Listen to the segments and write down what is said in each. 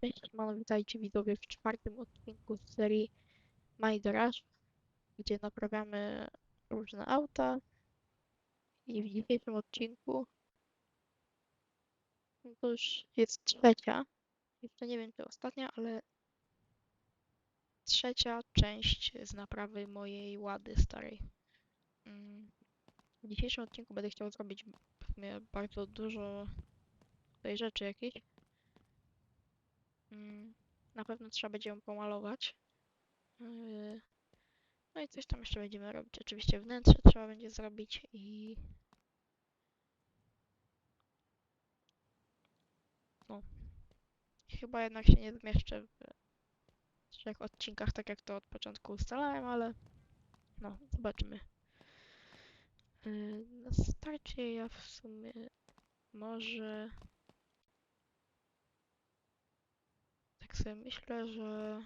Cześć, mam witajcie widzowie w czwartym odcinku z serii My Garage, gdzie naprawiamy różne auta. I w dzisiejszym odcinku no to już jest trzecia, jeszcze nie wiem czy ostatnia, ale trzecia część z naprawy mojej łady starej. Mm, W dzisiejszym odcinku będę chciał zrobić bardzo dużo tej rzeczy jakiejś. Mm, Na pewno trzeba będzie ją pomalować. Yy, No i coś tam jeszcze będziemy robić. Oczywiście wnętrze trzeba będzie zrobić i... No. Chyba jednak się nie zmieszczę w trzech odcinkach, tak jak to od początku ustalałem, ale no, zobaczymy. Yy, Na starcie ja w sumie może... Tak sobie myślę, że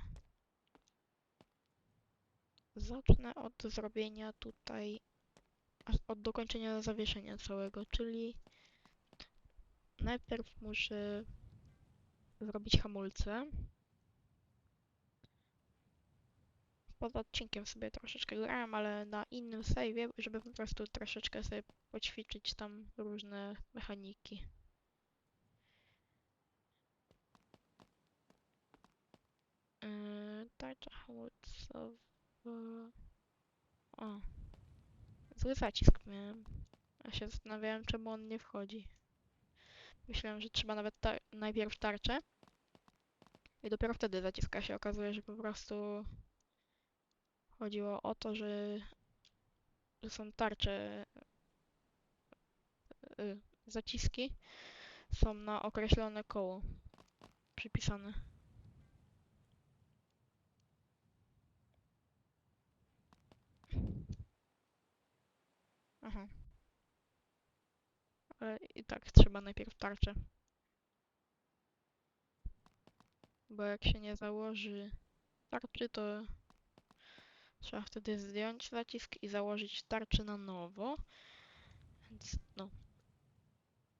zacznę od zrobienia tutaj, od dokończenia zawieszenia całego, czyli najpierw muszę zrobić hamulce. Poza odcinkiem sobie troszeczkę grałem, ale na innym save'ie, żeby po prostu troszeczkę sobie poćwiczyć tam różne mechaniki. Tarcza hamulcowa. O. Zły zacisk miałem. Ja się zastanawiałem, czemu on nie wchodzi. Myślałem, że trzeba nawet tar najpierw tarczę. I dopiero wtedy zaciska się okazuje, że po prostu chodziło o to, że, że są tarcze. y, zaciski są na określone koło przypisane. Aha. Ale i tak trzeba najpierw tarczę. Bo jak się nie założy tarczy, to trzeba wtedy zdjąć zacisk i założyć tarczę na nowo. Więc no,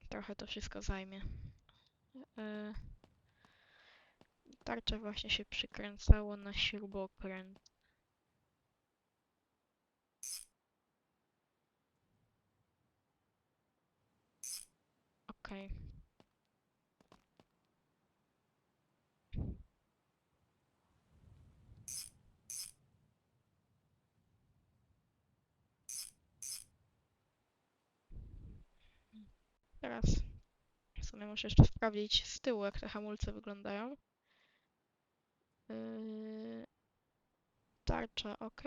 trochę to wszystko zajmie. E, tarczę właśnie się przykręcało na śrubokręt. Okej. Teraz w sumie muszę jeszcze sprawdzić z tyłu, jak te hamulce wyglądają. Yy, tarcza ok,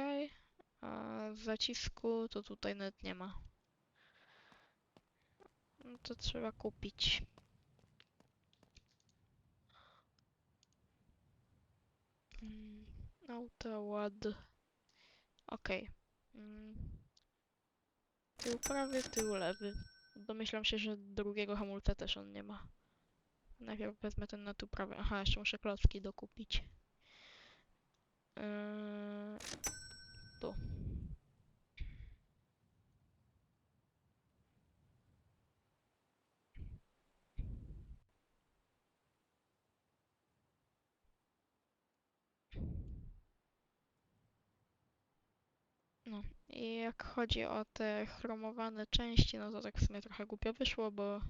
a zacisku to tutaj nawet nie ma. No to trzeba kupić. Mm, Auto ład. Ok. Mm. Tył prawy, tył lewy. Domyślam się, że drugiego hamulca też on nie ma. Najpierw wezmę ten na tył prawy. Aha, jeszcze muszę klocki dokupić. Yy, tu. No i jak chodzi o te chromowane części, no to tak w sumie trochę głupio wyszło, bo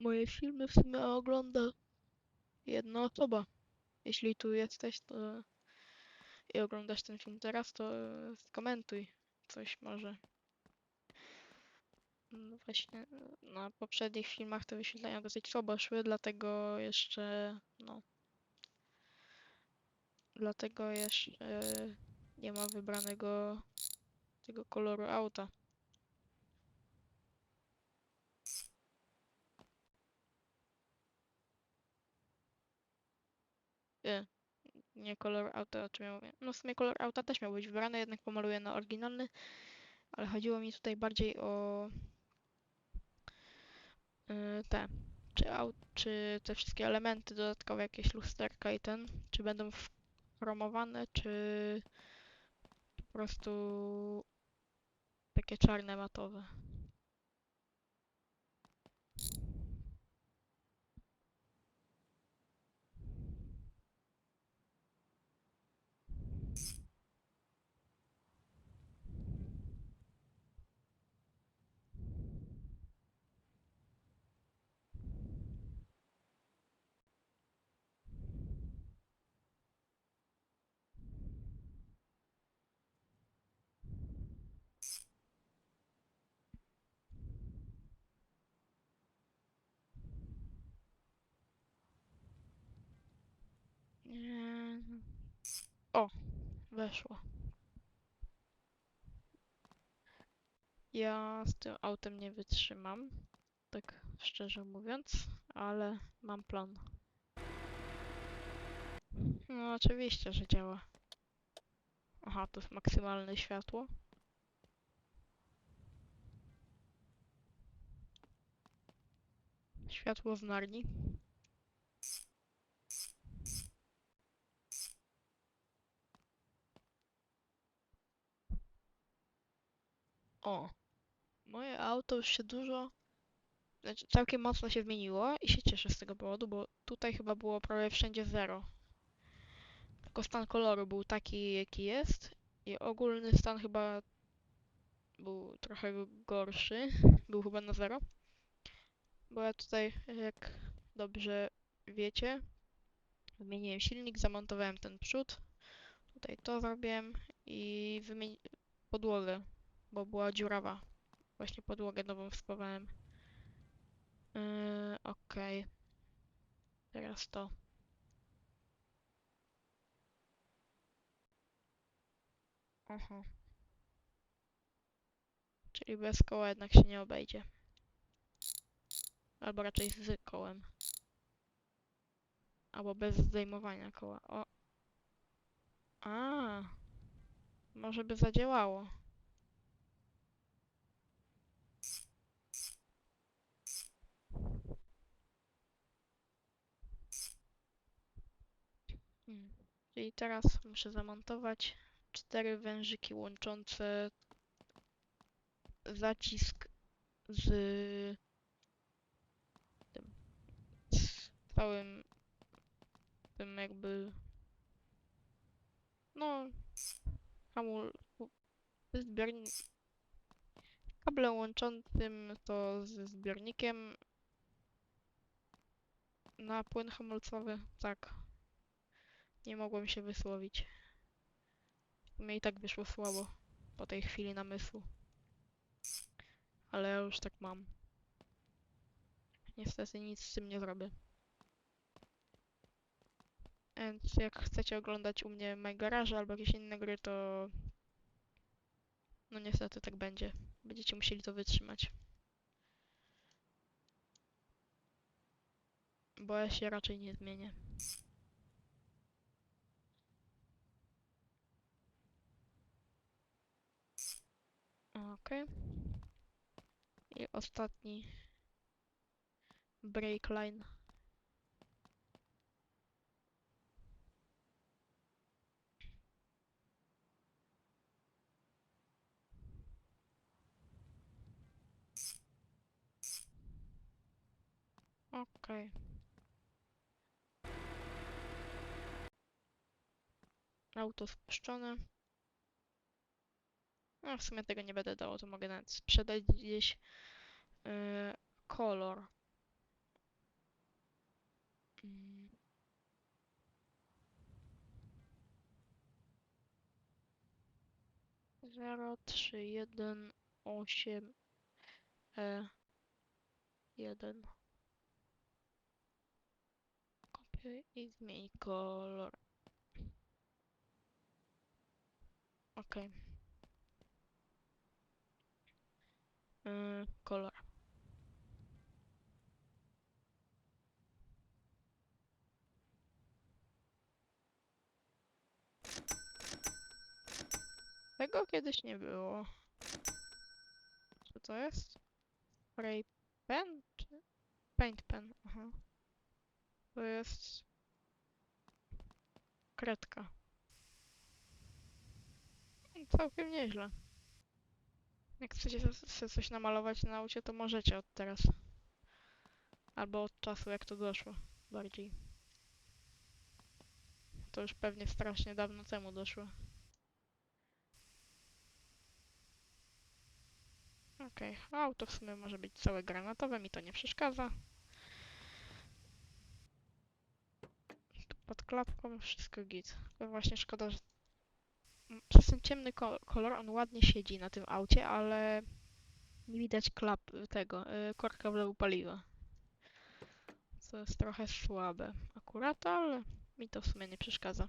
moje filmy w sumie ogląda jedna osoba. Jeśli tu jesteś, to i oglądasz ten film teraz, to skomentuj coś może. No właśnie, na poprzednich filmach te wyświetlenia dosyć słabo szły, dlatego jeszcze, no, dlatego jeszcze nie ma wybranego tego koloru auta. Nie, nie kolor auta, o czym ja mówię. No w sumie kolor auta też miał być wybrany, jednak pomaluję na oryginalny, ale chodziło mi tutaj bardziej o yy, te, czy, au, czy te wszystkie elementy dodatkowe, jakieś lusterka i ten, czy będą chromowane, czy po prostu takie czarne matowe. Weszło. Ja z tym autem nie wytrzymam, tak szczerze mówiąc, ale mam plan. No oczywiście, że działa. Aha, to jest maksymalne światło. Światło w Narni. O, moje auto już się dużo, znaczy całkiem mocno się zmieniło i się cieszę z tego powodu, bo tutaj chyba było prawie wszędzie zero. Tylko stan koloru był taki, jaki jest i ogólny stan chyba był trochę gorszy, był chyba na zero. Bo ja tutaj, jak dobrze wiecie, wymieniłem silnik, zamontowałem ten przód, tutaj to zrobiłem i podłogę bo była dziurawa. Właśnie podłogę nową wspawałem. Yy, okej. Teraz to. Aha. Czyli bez koła jednak się nie obejdzie. Albo raczej z kołem. Albo bez zdejmowania koła. O. A. Może by zadziałało. Czyli teraz muszę zamontować cztery wężyki łączące zacisk z tym z całym tym jakby no hamul zbiornik kablem łączącym to ze zbiornikiem na płyn hamulcowy, tak. Nie mogłem się wysłowić. Mnie i tak wyszło słabo po tej chwili namysłu. Ale ja już tak mam. Niestety nic z tym nie zrobię. Więc jak chcecie oglądać u mnie My Garage albo jakieś inne gry, to... No niestety tak będzie. Będziecie musieli to wytrzymać. Bo ja się raczej nie zmienię. Okej. I ostatni break line. Okej. Auto spuszczone. No w sumie tego nie będę dało, to mogę nawet sprzedać gdzieś yy, kolor. Zero, trzy, jeden, osiem, e, jeden. Kopiuj i zmień kolor. Okej. Yy, kolor. Tego kiedyś nie było. Co to jest? Spray pen? Czy... Paint pen, aha. To jest... Kredka. Całkiem nieźle. Jak chcecie se coś namalować na aucie, to możecie od teraz. Albo od czasu, jak to doszło. Bardziej. To już pewnie strasznie dawno temu doszło. Okej, auto w sumie może być całe granatowe, mi to nie przeszkadza. Tu pod klapką wszystko git. Tylko właśnie szkoda, że przez ten ciemny ko kolor on ładnie siedzi na tym aucie, ale nie widać klap tego, y, korka wlewu paliwa. Co jest trochę słabe akurat, ale mi to w sumie nie przeszkadza.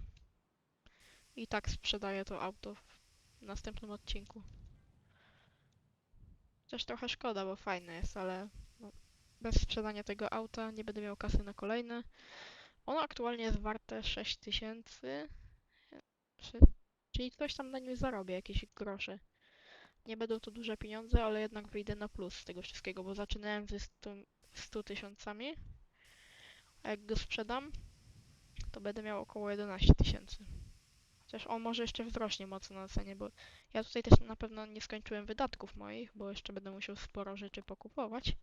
I tak sprzedaję to auto w następnym odcinku. Też trochę szkoda, bo fajne jest, ale no, bez sprzedania tego auta nie będę miał kasy na kolejne. Ono aktualnie jest warte 6000, Czy- czyli coś tam na nim zarobię, jakieś grosze. Nie będą to duże pieniądze, ale jednak wyjdę na plus z tego wszystkiego, bo zaczynałem ze 100 100 tysiącami, a jak go sprzedam, to będę miał około 11 tysięcy. Chociaż on może jeszcze wzrośnie mocno na cenie, bo ja tutaj też na pewno nie skończyłem wydatków moich, bo jeszcze będę musiał sporo rzeczy pokupować.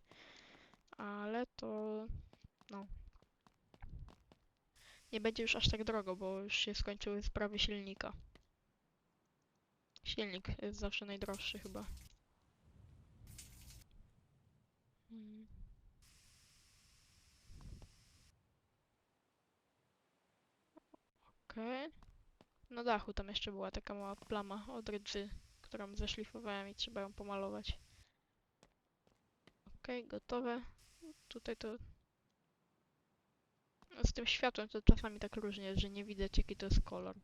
Ale to no. Nie będzie już aż tak drogo, bo już się skończyły sprawy silnika. Silnik jest zawsze najdroższy chyba. Mm. Okej. Na dachu tam jeszcze była taka mała plama od rdzy, którą zeszlifowałem i trzeba ją pomalować. Okej, gotowe. Tutaj to... Z tym światłem to czasami tak różnie że nie widać jaki to jest kolor.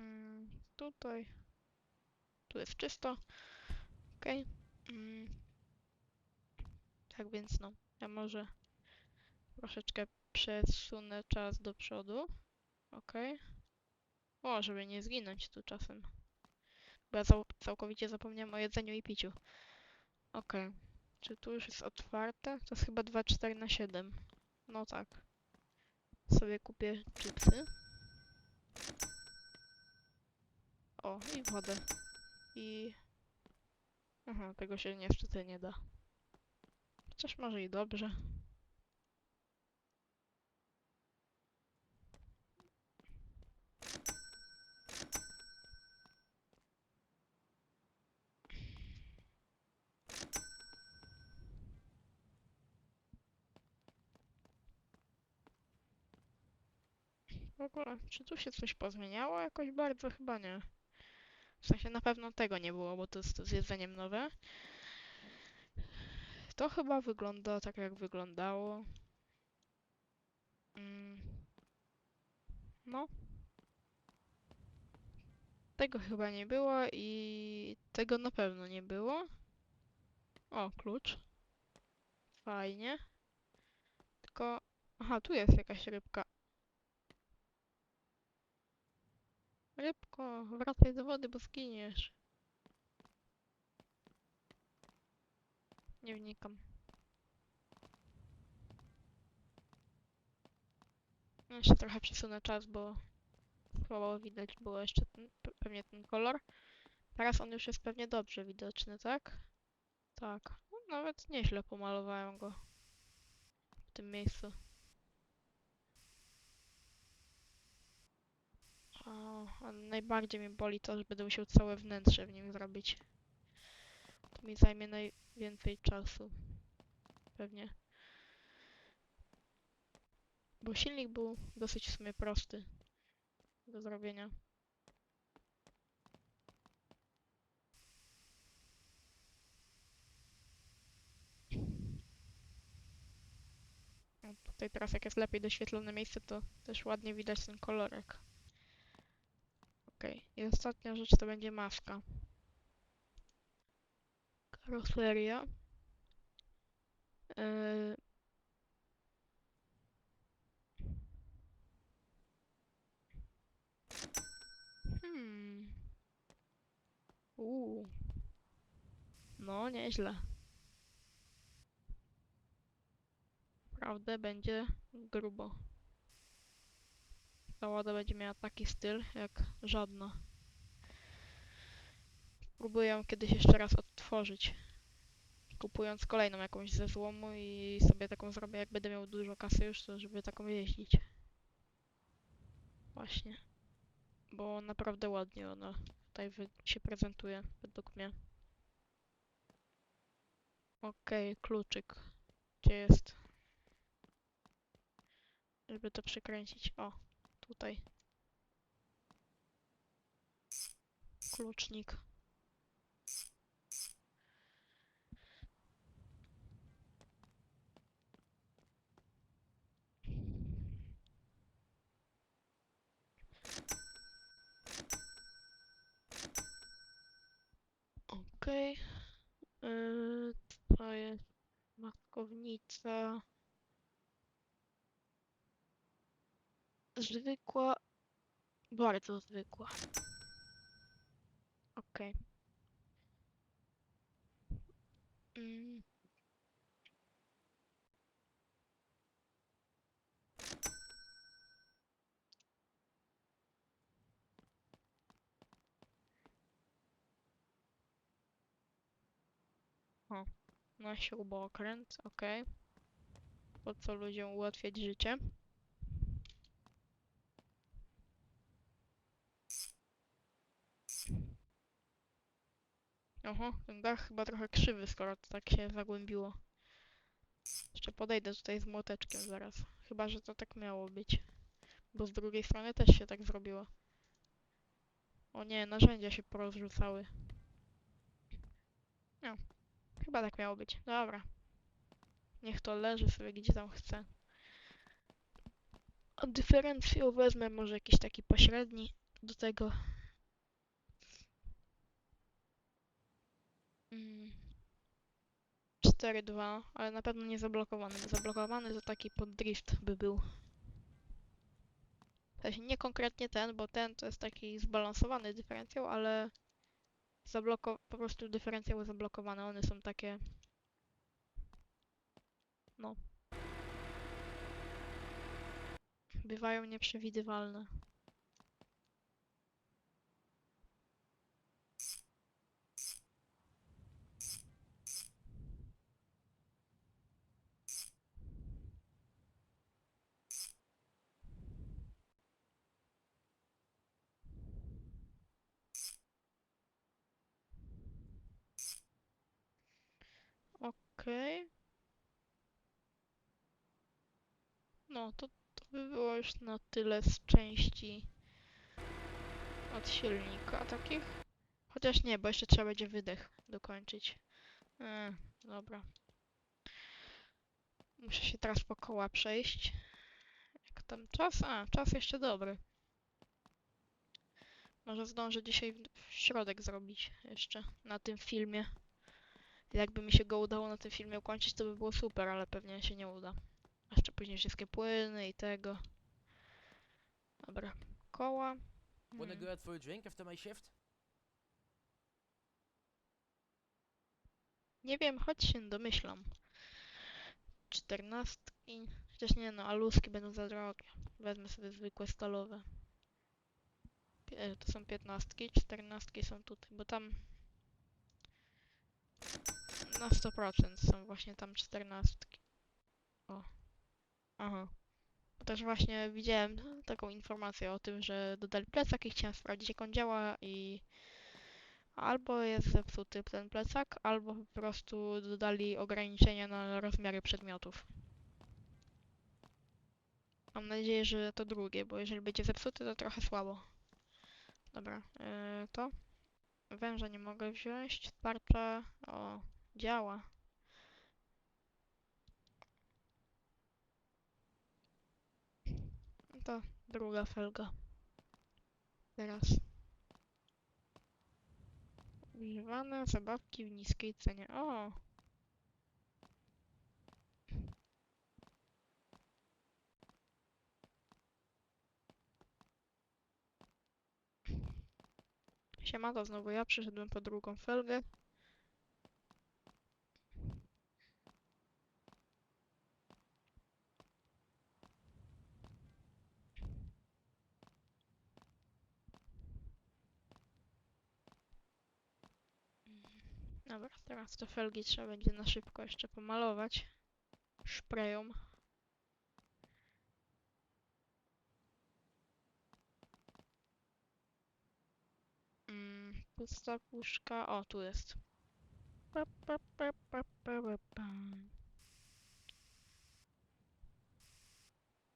Mm, tutaj. Tu jest czysto. Okej. Mm. Tak więc no, ja może troszeczkę przesunę czas do przodu. Okej. O, żeby nie zginąć tu czasem. Bo ja cał całkowicie zapomniałem o jedzeniu i piciu. Okej. Czy tu już jest otwarte? To jest chyba 2,4 na 7. No tak. Sobie kupię chipsy. O, i wodę. I... Aha, tego się niestety nie da. Chociaż może i dobrze. W ogóle, czy tu się coś pozmieniało jakoś bardzo? Chyba nie. W sensie na pewno tego nie było, bo to jest z jedzeniem nowe. To chyba wygląda tak, jak wyglądało. Mm. No. Tego chyba nie było i tego na pewno nie było. O, klucz. Fajnie. Tylko... Aha, tu jest jakaś rybka. Rybko, wracaj do wody, bo zginiesz. Nie wnikam. Jeszcze trochę przesunę czas, bo słabo widać było jeszcze ten, pe- pewnie ten kolor. Teraz on już jest pewnie dobrze widoczny, tak? Tak. No, nawet nieźle pomalowałem go w tym miejscu. O, a najbardziej mnie boli to, że będę musiał całe wnętrze w nim zrobić. To mi zajmie najwięcej czasu. Pewnie. Bo silnik był dosyć w sumie prosty do zrobienia. Tutaj teraz jak jest lepiej doświetlone miejsce, to też ładnie widać ten kolorek. Okej, i ostatnia rzecz to będzie maska. Karoseria. Yy... Hmm. Uuu. No, nieźle. Naprawdę będzie grubo. Ta łada będzie miała taki styl jak żadna. Próbuję ją kiedyś jeszcze raz odtworzyć. Kupując kolejną jakąś ze złomu i sobie taką zrobię, jak będę miał dużo kasy już, to żeby taką jeździć. Właśnie. Bo naprawdę ładnie ona tutaj się prezentuje, według mnie. Okej, kluczyk. Gdzie jest? żeby to przykręcić. O, tutaj. Klucznik. Okej. Yy, to jest maskownica. Zwykła. Bardzo zwykła. Okej. Mm. O, na śrubokręt, okej. Po co ludziom ułatwiać życie? Oho, ten dach chyba trochę krzywy, skoro to tak się zagłębiło. Jeszcze podejdę tutaj z młoteczkiem zaraz. Chyba, że to tak miało być. Bo z drugiej strony też się tak zrobiło. O nie, narzędzia się porozrzucały. No, chyba tak miało być. Dobra. Niech to leży sobie gdzie tam chce. A dyferencjał wezmę może jakiś taki pośredni do tego. Mm. 4-2, ale na pewno nie zablokowany. bo Zablokowany to taki pod drift by był. W sensie nie konkretnie ten, bo ten to jest taki zbalansowany dyferencjał, ale zabloko po prostu dyferencjały zablokowane. One są takie. No. Bywają nieprzewidywalne. Okej. No, to, to by było już na tyle z części od silnika takich. Chociaż nie, bo jeszcze trzeba będzie wydech dokończyć. Eee, dobra. Muszę się teraz po koła przejść. Jak tam czas? A, czas jeszcze dobry. Może zdążę dzisiaj w środek zrobić jeszcze na tym filmie. Jakby mi się go udało na tym filmie ukończyć, to by było super, ale pewnie się nie uda. Jeszcze później wszystkie płyny i tego. Dobra, koła. Wanna go out for a drink after my shift? Nie wiem, choć się domyślam. Czternastki. Chociaż nie no, aluski będą za drogie. Wezmę sobie zwykłe stalowe. Pie- To są piętnastki, czternastki są tutaj, bo tam na 100% są właśnie tam czternastki. O. Aha. Też właśnie widziałem taką informację o tym, że dodali plecak i chciałem sprawdzić jak on działa i albo jest zepsuty ten plecak, albo po prostu dodali ograniczenia na rozmiary przedmiotów. Mam nadzieję, że to drugie, bo jeżeli będzie zepsuty, to trochę słabo. Dobra, yy, to. Węża nie mogę wziąć. Tarcza. O, działa. To druga felga. Teraz. Używane zabawki w niskiej cenie. O! Siema, to znowu ja przyszedłem po drugą felgę. Dobra, teraz te felgi trzeba będzie na szybko jeszcze pomalować. Szpreją. Mm, pusta puszka. O, tu jest. Pa, pa, pa, pa, pa, pa.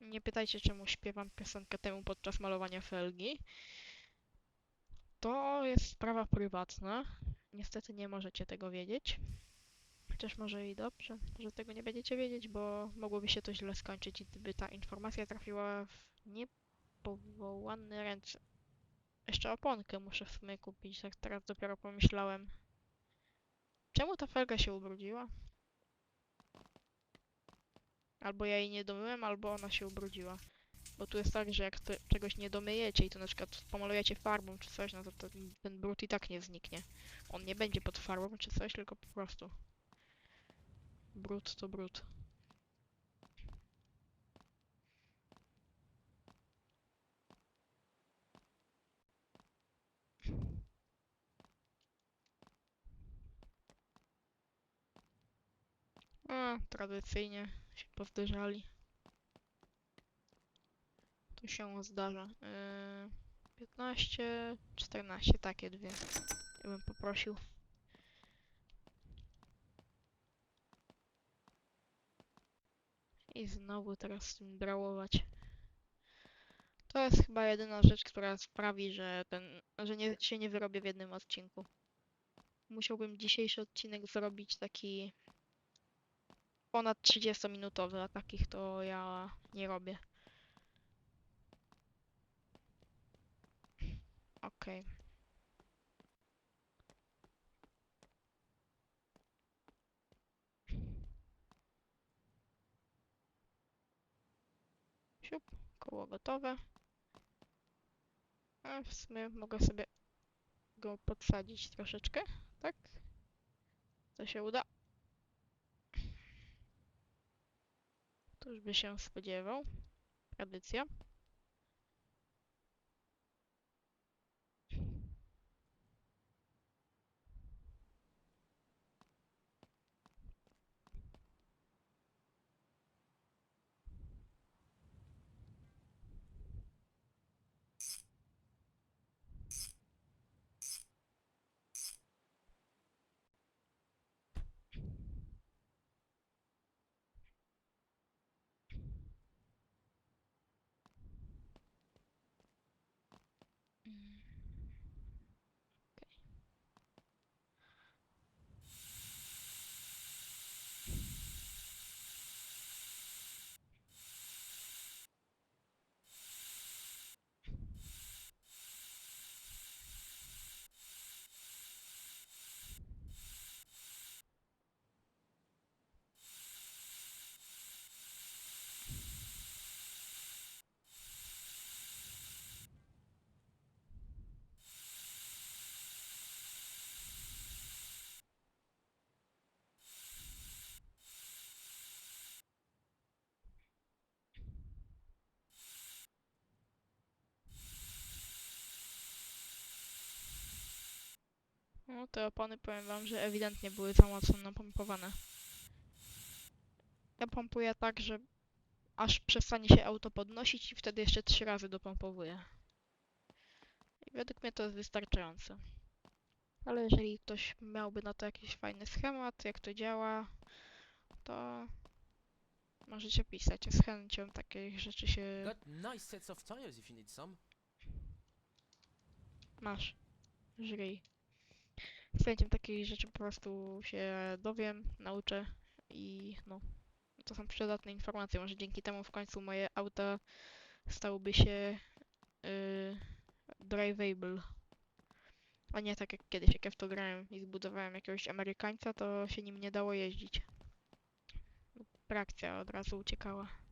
Nie pytajcie, czemu śpiewam piosenkę temu podczas malowania felgi. To jest sprawa prywatna. Niestety nie możecie tego wiedzieć. Chociaż może i dobrze, że tego nie będziecie wiedzieć, bo mogłoby się to źle skończyć, gdyby ta informacja trafiła w niepowołane ręce. Jeszcze oponkę muszę w sumie kupić, tak teraz dopiero pomyślałem. Czemu ta felga się ubrudziła? Albo ja jej nie domyłem, albo ona się ubrudziła. Bo tu jest tak, że jak czegoś nie domyjecie i to na przykład pomalujecie farbą czy coś, no to, to ten brud i tak nie zniknie. On nie będzie pod farbą czy coś, tylko po prostu. Brud to brud. A, tradycyjnie się pozderzali. Się zdarza. Yy, 15, 14, takie dwie. Ja bym poprosił. I znowu teraz z tym brałować. To jest chyba jedyna rzecz, która sprawi, że ten, że nie, się nie wyrobię w jednym odcinku. Musiałbym dzisiejszy odcinek zrobić taki ponad 30-minutowy, a takich to ja nie robię. Okej. Siup, koło gotowe. A w sumie mogę sobie go podsadzić troszeczkę, tak? To się uda. To by się spodziewał. Tradycja. Mm. Te opony powiem wam, że ewidentnie były za mocno napompowane. Ja pompuję tak, że aż przestanie się auto podnosić i wtedy jeszcze trzy razy dopompowuję. I według mnie to jest wystarczające. Ale jeżeli ktoś miałby na to jakiś fajny schemat, jak to działa, to możecie pisać. Z chęcią takich rzeczy się Got nice sets of tires if you need some. Masz. Żryj. Z chęcią takich rzeczy po prostu się dowiem, nauczę i no. To są przydatne informacje. Może dzięki temu w końcu moje auta stałyby się yy, drivable. A nie tak jak kiedyś, jak ja w to grałem i zbudowałem jakiegoś Amerykańca, to się nim nie dało jeździć. Trakcja od razu uciekała.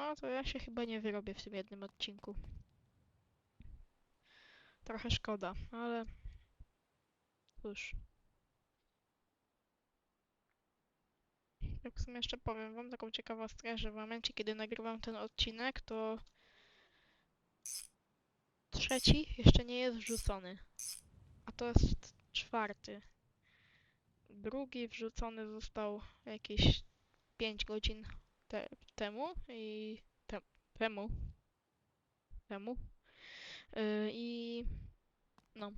No to ja się chyba nie wyrobię w tym jednym odcinku. Trochę szkoda, ale cóż. Jak w sumie jeszcze powiem wam taką ciekawostkę, że w momencie kiedy nagrywam ten odcinek, to trzeci jeszcze nie jest wrzucony. to jest czwarty. Drugi wrzucony został jakieś 5 godzin te temu i te temu. Temu. Yy, I no.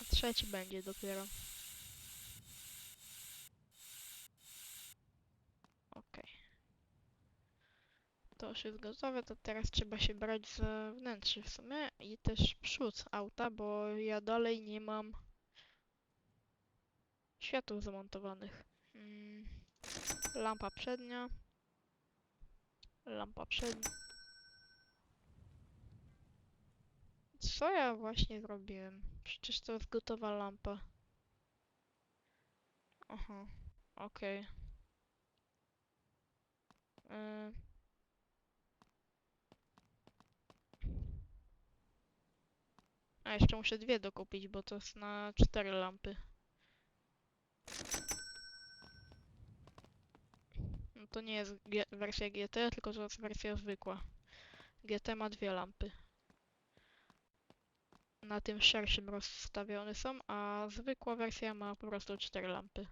A trzeci będzie dopiero. Okej. To już jest gotowe, to teraz trzeba się brać za wnętrze w sumie i też przód auta, bo ja dalej nie mam światów zamontowanych. Mm, lampa przednia. Lampa przednia. Co ja właśnie zrobiłem? Przecież to jest gotowa lampa. Aha, okej. Yy. A jeszcze muszę dwie dokupić, bo to jest na cztery lampy. To nie jest wersja GT, tylko to jest wersja zwykła. GT ma dwie lampy. Na tym szerszym rozstawione są, a zwykła wersja ma po prostu cztery lampy.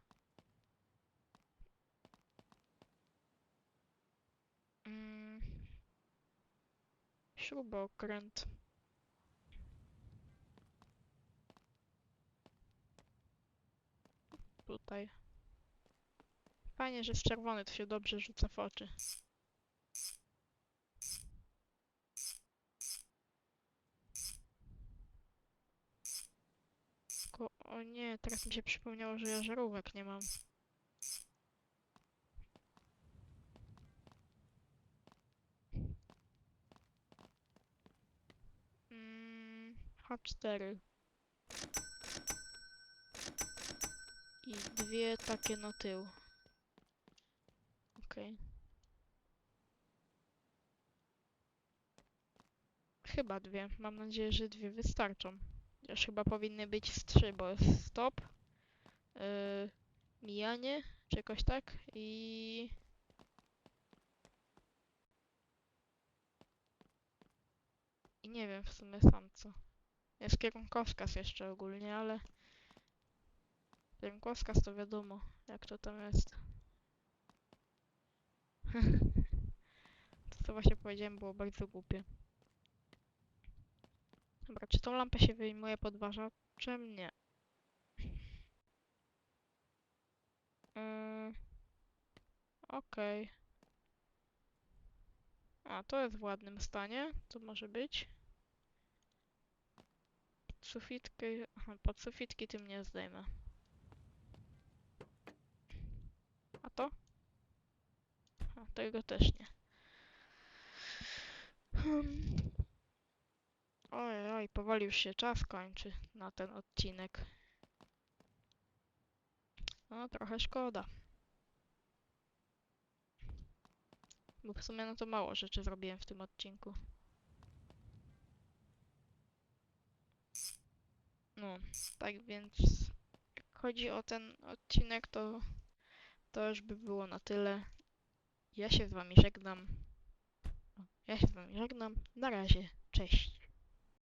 Mm. Śrubokręt. Tutaj. Fajnie, że jest czerwony, to się dobrze rzuca w oczy. Ko o nie, teraz mi się przypomniało, że ja żarówek nie mam. Mm, H4. I dwie takie na tył. Okej. Chyba dwie. Mam nadzieję, że dwie wystarczą. Już chyba powinny być z trzy, bo jest stop, yy, mijanie, czy jakoś tak i... I nie wiem w sumie sam co. Jest kierunkowskaz jeszcze ogólnie, ale... Kierunkowskaz to wiadomo, jak to tam jest. to co właśnie powiedziałem było bardzo głupie. Dobra, czy tą lampę się wyjmuje podważaczem? Nie. Yy, Okej. A, to jest w ładnym stanie. To może być. Sufitki... Aha, pod sufitki tym nie zdejmę. A to? A, tego też nie. Hmm. Oj, oj, powoli już się czas kończy na ten odcinek. No, trochę szkoda. Bo w sumie no to mało rzeczy zrobiłem w tym odcinku. No, tak więc jak chodzi o ten odcinek, to to już by było na tyle. Ja się z wami żegnam. Ja się z wami żegnam. Na razie. Cześć.